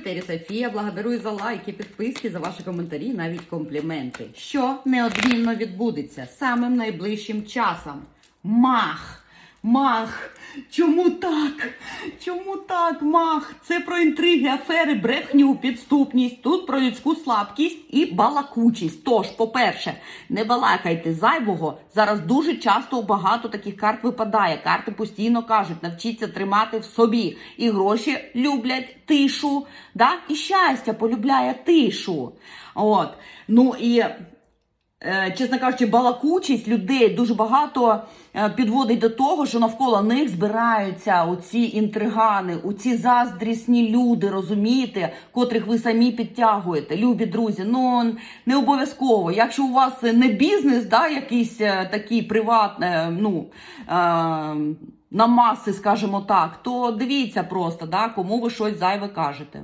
Тері Софія, благодарую за лайки, підписки, за ваші коментарі, навіть компліменти. Що неодмінно відбудеться самим найближчим часом. Мах! Мах! Чому так? Чому так, мах? Це про інтриги, афери, брехню, підступність. Тут про людську слабкість і балакучість. Тож, по-перше, не балакайте зайвого. Зараз дуже часто багато таких карт випадає. Карти постійно кажуть, навчіться тримати в собі. І гроші люблять тишу, да? і щастя полюбляє тишу. От. Ну і чесно кажучи, балакучість людей дуже багато е, підводить до того, що навколо них збираються оці інтригани, оці заздрісні люди, розумієте, котрих ви самі підтягуєте. Любі друзі, ну не обов'язково. Якщо у вас не бізнес, да, якийсь е, такий приватний, е, ну. Е, на маси, скажімо так, то дивіться просто, да, кому ви щось зайве кажете.